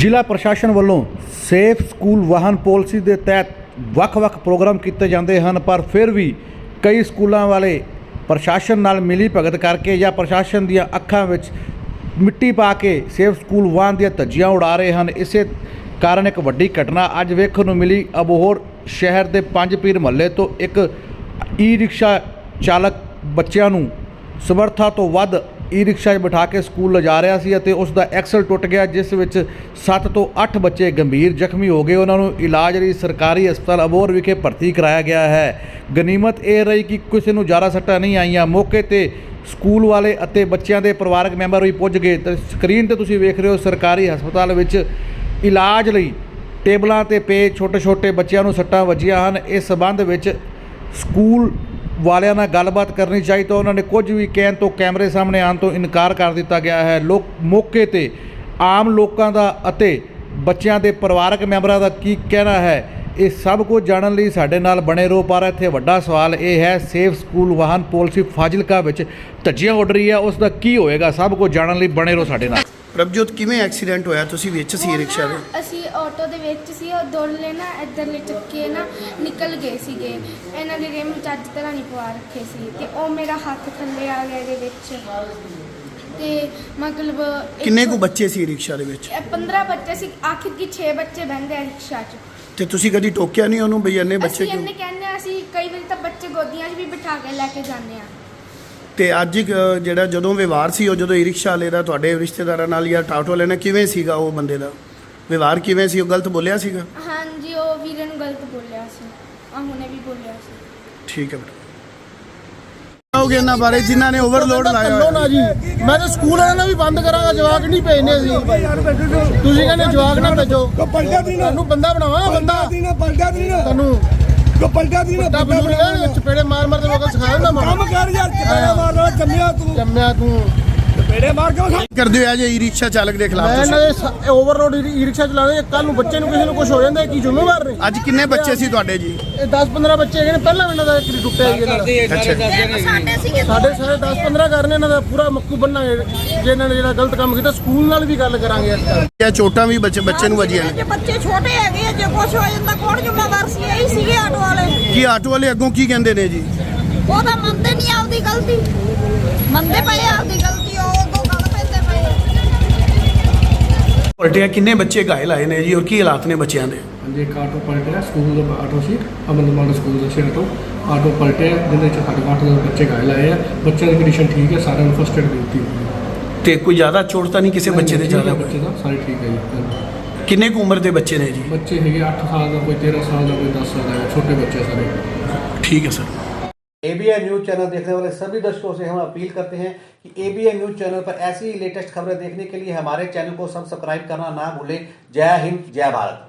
ਜ਼ਿਲ੍ਹਾ ਪ੍ਰਸ਼ਾਸਨ ਵੱਲੋਂ ਸੇਫ ਸਕੂਲ ਵਾਹਨ ਪਾਲਿਸੀ ਦੇ ਤਹਿਤ ਵੱਖ-ਵੱਖ ਪ੍ਰੋਗਰਾਮ ਕੀਤੇ ਜਾਂਦੇ ਹਨ, ਪਰ ਫਿਰ ਵੀ ਕਈ ਸਕੂਲਾਂ ਵਾਲੇ ਪ੍ਰਸ਼ਾਸਨ ਨਾਲ ਮਿਲੀ ਭਗਤ ਕਰਕੇ ਜਾਂ ਪ੍ਰਸ਼ਾਸਨ ਦੀਆਂ ਅੱਖਾਂ ਵਿੱਚ ਮਿੱਟੀ ਪਾ ਕੇ ਸੇਫ ਸਕੂਲ ਵਾਹਨ ਦੀਆਂ ਧੱਜੀਆਂ ਉਡਾ ਰਹੇ ਹਨ। ਇਸੇ ਕਾਰਨ ਇੱਕ ਵੱਡੀ ਘਟਨਾ ਅੱਜ ਵੇਖਣ ਨੂੰ ਮਿਲੀ। ਅਬੋਹਰ ਸ਼ਹਿਰ ਦੇ ਪੰਜ ਪੀਰ ਮਹੱਲੇ ਤੋਂ ਇੱਕ ਈ ਰਿਕਸ਼ਾ ਚਾਲਕ ਬੱਚਿਆਂ ਨੂੰ ਸਮਰੱਥਾ ਤੋਂ ਵੱਧ ਈ ਰਿਕਸ਼ਾ 'ਚ ਬਿਠਾ ਕੇ ਸਕੂਲ ਲਿਜਾ ਰਿਹਾ ਸੀ ਅਤੇ ਉਸ ਦਾ ਐਕਸਲ ਟੁੱਟ ਗਿਆ, ਜਿਸ ਵਿੱਚ 7 ਤੋਂ 8 ਬੱਚੇ ਗੰਭੀਰ ਜ਼ਖਮੀ ਹੋ ਗਏ। ਉਹਨਾਂ ਨੂੰ ਇਲਾਜ ਲਈ ਸਰਕਾਰੀ ਹਸਪਤਾਲ ਅਬੋਹਰ ਵਿਖੇ ਭਰਤੀ ਕਰਾਇਆ ਗਿਆ ਹੈ। ਗਨੀਮਤ ਇਹ ਰਹੀ ਕਿ ਕਿਸੇ ਨੂੰ ਜ਼ਿਆਦਾ ਸੱਟਾਂ ਨਹੀਂ ਆਈਆਂ। ਮੌਕੇ ਤੇ ਸਕੂਲ ਵਾਲੇ ਅਤੇ ਬੱਚਿਆਂ ਦੇ ਪਰਿਵਾਰਕ ਮੈਂਬਰ ਵੀ ਪੁੱਜ ਗਏ। ਤੇ ਸਕਰੀਨ ਤੇ ਤੁਸੀਂ ਵੇਖ ਰਹੇ ਹੋ ਸਰਕਾਰੀ ਹਸਪਤਾਲ ਵਿੱਚ ਇਲਾਜ ਲਈ ਟੇਬਲਾਂ ਤੇ ਪਏ ਛੋਟੇ-ਛੋਟੇ ਬੱਚਿਆਂ ਨੂੰ ਸੱਟਾਂ ਵੱਜੀਆਂ ਹਨ। ਇਸ ਸਬੰਧ ਵਿੱਚ ਸਕੂਲ ਵਾਲਿਆਂ ਨਾਲ ਗੱਲਬਾਤ ਕਰਨੀ ਚਾਹੀ ਤਾਂ ਉਹਨਾਂ ਨੇ ਕੁਝ ਵੀ ਕਹਿਣ ਤੋਂ ਕੈਮਰੇ ਸਾਹਮਣੇ ਆਉਣ ਤੋਂ ਇਨਕਾਰ ਕਰ ਦਿੱਤਾ ਗਿਆ ਹੈ। ਲੋਕ ਮੌਕੇ ਤੇ ਆਮ ਲੋਕਾਂ ਦਾ ਅਤੇ ਬੱਚਿਆਂ ਦੇ ਪਰਿਵਾਰਕ ਮੈਂਬਰਾਂ ਦਾ ਕੀ ਕਹਿਣਾ ਹੈ? ਇਹ ਸਭ ਕੁਝ ਜਾਣਨ ਲਈ ਸਾਡੇ ਨਾਲ ਬਣੇ ਰਹੋ, ਪਰ ਇੱਥੇ ਵੱਡਾ ਸਵਾਲ ਇਹ ਹੈ, ਸੇਫ ਸਕੂਲ ਵਾਹਨ ਪਾਲਿਸੀ ਫਾਜ਼ਿਲਕਾ ਵਿੱਚ ਧੱਜੀਆਂ ਉੱਡ ਰਹੀ ਹੈ। ਉਸ ਦਾ ਕੀ ਹੋਏਗਾ? ਸਭ ਕੁਝ ਜਾਣਨ ਲਈ ਬਣੇ ਰਹੋ ਸਾਡੇ ਨਾਲ। ਪ੍ਰਭਜੋਤ ਕਿਵੇਂ ਐਕਸੀਡੈਂਟ ਹੋਇਆ? ਤੁਸੀਂ ਵਿੱਚ ਸੀ ਉਹ ਰਿਕਸ਼ਾ ਦੇ? ਨਾ ਅਸੀਂ ਆਟੋ ਦੇ ਵਿੱਚ ਸੀ ਉਹ ਦੋਲੇ ਨਾ ਇੱਧਰਲੇ ਚੱਕੇ ਨਾ ਨਿਕਲ ਗਏ ਸੀਗੇ। ਇਹਨਾਂ ਦੇ ਰਿਮ ਚੱਜ ਤਰ੍ਹਾਂ ਨਹੀਂ ਪਵਾ ਰੱਖੇ ਸੀ ਤੇ ਉਹ ਮੇਰਾ ਹੱਥ ਥੱਲੇ ਆ ਗਿਆ ਇਹਦੇ ਵਿੱਚ। ਤੇ ਮਤਲਬ ਇੱਕ- ਕਿੰਨੇ ਕੁ ਬੱਚੇ ਸੀ ਰਿਕਸ਼ਾ ਦੇ ਵਿੱਚ? ਇਹ 15 ਬੱਚੇ ਸੀ ਆਖਿਰ ਕੀ 6 ਬੱਚੇ ਬਹਿੰਦੇ ਆ ਰਿਕਸ਼ਾ 'ਚ। ਤੇ ਤੁਸੀਂ ਕਦੀ ਟੋਕਿਆ ਨਹੀਂ ਉਹਨੂੰ ਬਈ ਇੰਨੇ ਬੱਚੇ ਅਸੀਂ ਕਿਉਂ? ਇਹਨੇ ਕਹਿੰਦੇ ਆ ਅਸੀਂ ਕਈ ਵਾਰੀ ਤਾਂ ਬੱਚੇ ਗੋਦੀਆਂ 'ਚ ਵੀ ਬਿਠਾ ਕੇ ਲੈ ਕੇ ਜਾਂਦੇ ਆ। ਤੇ ਅੱਜ ਜਿਹੜਾ ਜਦੋਂ ਵਿਵਹਾਰ ਸੀ ਉਹ ਜਦੋਂ ਈ ਰਿਕਸ਼ਾ ਵਾਲੇ ਦਾ ਤੁਹਾਡੇ ਰਿਸ਼ਤੇਦਾਰਾਂ ਨਾਲ ਜਾਂ ਟਾਟੋ ਵਾਲੇ ਨਾਲ ਕਿਵੇਂ ਸੀਗਾ ਉਹ ਬੰਦੇ ਦਾ? ਵਿਵਹਾਰ ਕਿਵੇਂ ਸੀ? ਉਹ ਗਲਤ ਬੋਲਿਆ ਸੀਗਾ? ਹਾਂਜੀ ਉਹ ਵੀਰੇ ਨੂੰ ਗਲਤ ਬੋਲਿਆ ਸੀ। ਆ ਹੁਣੇ ਵੀ ਬੋਲਿਆ ਸੀ। ਠੀਕ ਹੈ ਬੇਟਾ। ਕਹੋਗੇ ਇਹਨਾਂ ਬਾਰੇ? ਜਿਨ੍ਹਾਂ ਨੇ ਓਵਰਲੋਡ ਲਾਇਆ ਕੱਲੋ ਨਾ ਹੋਇਆ। ਜੀ। ਮੈਂ ਤਾਂ ਸਕੂਲ ਵਾਲਿਆਂ ਨਾਲ ਵੀ ਬੰਦ ਕਰਾਂਗਾ ਜਵਾਕ ਨਹੀਂ ਭੇਜਨੇ ਸੀ ਤੁਸੀਂ ਕਹਿੰਦੇ ਜਵਾਕ ਨਾ ਭੇਜੋ। ਦੀ ਨਾ ਤੁਹਾਨੂੰ ਬੰਦਾ ਬਣਾਵਾਂ ਬੰਦਾ। ਨਾ ਦੀ ਨਾ ਤੁਹਾਨੂੰ ਕੋ ਪਲਟਿਆ ਦੀ ਨਾ ਬਜ਼ੁਰਗ ਹੈ ਵਿੱਚ ਚਪੇੜੇ ਮਾਰ ਮਾਰ ਦੇ ਲੋਕਾਂ ਸਿਖਾਇਆ ਨਾ ਮਾਰ ਕੰਮ ਕਰ ਯਾਰ ਚਪੇੜੇ ਮਾਰਨਾ ਜੰਮਿਆ ਤੂੰ। ਜੰਮਿਆ ਤੂੰ। ਚਪੇੜੇ ਮਾਰ ਕੇ ਵਿਖਾ। ਕਰਦੇ ਹੋ ਅੱਜ ਈ ਰਿਕਸ਼ਾ ਚਾਲਕ ਦੇ ਮੈਂ ਖਿਲਾਫ ਇਹਨਾਂ ਤੁਸੀਂ ਦੇ ਓਵਰਲੋਡ ਈ ਰਿਕਸ਼ਾ ਚਲਾਉਂਦੇ ਕੱਲ ਨੂੰ ਬੱਚੇ ਨੂੰ ਕਿਸੇ ਨੂੰ ਕੁਝ ਹੋ ਜਾਂਦਾ ਇਹ ਕੀ ਜ਼ਿੰਮੇਵਾਰ ਨੇ? ਅੱਜ ਕਿੰਨੇ ਬੱਚੇ ਸੀ ਤੁਹਾਡੇ ਜੀ? ਇਹ 10 15 ਬੱਚੇ ਹੈਗੇ ਨੇ ਪਹਿਲਾਂ ਵੀ ਇਹਨਾਂ ਦਾ ਇੱਕ ਟੁੱਟਿਆ ਜੀ ਇਹਨਾਂ ਦਾ। ਅੱਛਾ। ਸਾਡੇ ਸਾਰੇ 10 15 ਕਰਨੇ ਇਹਨਾਂ ਦਾ ਪੂਰਾ ਮੱਕੂ ਬੰਨਾਂਗੇ ਜੇ ਇਹਨਾਂ ਨੇ ਜਿਹੜਾ ਗਲਤ ਕੰਮ ਕੀਤਾ ਸਕੂਲ ਨਾਲ ਵੀ ਗੱਲ ਕਰਾਂਗੇ ਇਸ ਗੱਲ ਇਹ ਚੋਟਾਂ ਵੀ ਬੱਚੇ ਬੱਚੇ ਨੂੰ ਵੱਜੀਆਂ ਨੇ। ਜੇ ਬੱਚੇ ਛੋਟੇ ਹੈਗੇ ਆ, ਜੇ ਕੁਛ ਹੋ ਜਾਂਦਾ ਕੌਣ ਜ਼ਿੰਮੇਵਾਰ ਸੀ ਇਹੀ ਸੀਗੇ ਆਟੋ ਵਾਲੇ ਕੀ ਆਟੋ ਵਾਲੇ ਅੱਗੋਂ ਕੀ ਕਹਿੰਦੇ ਨੇ ਜੀ? ਉਹ ਤਾਂ ਮੰਨਦੇ ਨਹੀਂ ਆਪਦੀ ਗਲਤੀ। ਮੰਨਦੇ ਪਏ ਆ ਆਪਦੀ ਗਲਤੀ ਉਹ ਉਦੋਂ ਗੱਲ ਪੈਂਦੇ ਪਏ ਆ। ਪਲਟਿਆ ਕਿੰਨੇ ਬੱਚੇ ਘਾਇਲ ਆਏ ਨੇ ਜੀ ਔਰ ਕੀ ਹਾਲਾਤ ਨੇ ਬੱਚਿਆਂ ਦੇ? ਹਾਂਜੀ ਇੱਕ ਆਟੋ ਪਲਟਿਆ ਸਕੂਲ ਦਾ ਆਟੋ ਸੀ ਅਮਨ ਮਾਡਲ ਸਕੂਲ ਦਾ ਸੀ ਆਟੋ ਆਟੋ ਪਲਟਿਆ ਜਿਹਦੇ ਚ ਘੱਟ ਘੱਟ ਦੇ ਬੱਚੇ ਘਾਇਲ ਆਏ ਆ। ਬੱਚਿਆਂ ਦੀ ਕੰਡੀਸ਼ਨ ਠੀਕ ਹੈ ਸਾਰਿਆਂ ਨੂੰ ਫਸਟ ਏਡ ਦਿੱਤੀ ਤੇ ਕੋਈ ਜ਼ਿਆਦਾ ਚੋਟ ਤਾਂ ਨਹੀਂ ਕਿਸੇ ਬੱਚੇ ਦੇ ਜ਼ਿਆਦਾ ਬੱਚੇ ਦਾ ਸਾਰੇ ਠੀਕ ਹੈ ਜੀ ਕਿੰਨੇ ਕੁ ਉਮਰ ਦੇ ਬੱਚੇ ਨੇ ਜੀ ਬੱਚੇ ਹੈਗੇ 8 ਸਾਲ ਦਾ ਕੋਈ 13 ਸਾਲ ਦਾ ਕੋਈ 10 ਸਾਲ ਦਾ ਛੋਟੇ ਬੱਚੇ ਸਾਰੇ ठीक है सर एबीएन न्यूज चैनल देखने वाले सभी दर्शकों से हम अपील करते हैं कि एबीएन न्यूज चैनल पर ऐसी ही लेटेस्ट खबरें देखने के लिए हमारे चैनल को सब्सक्राइब करना ना भूलें जय हिंद जय भारत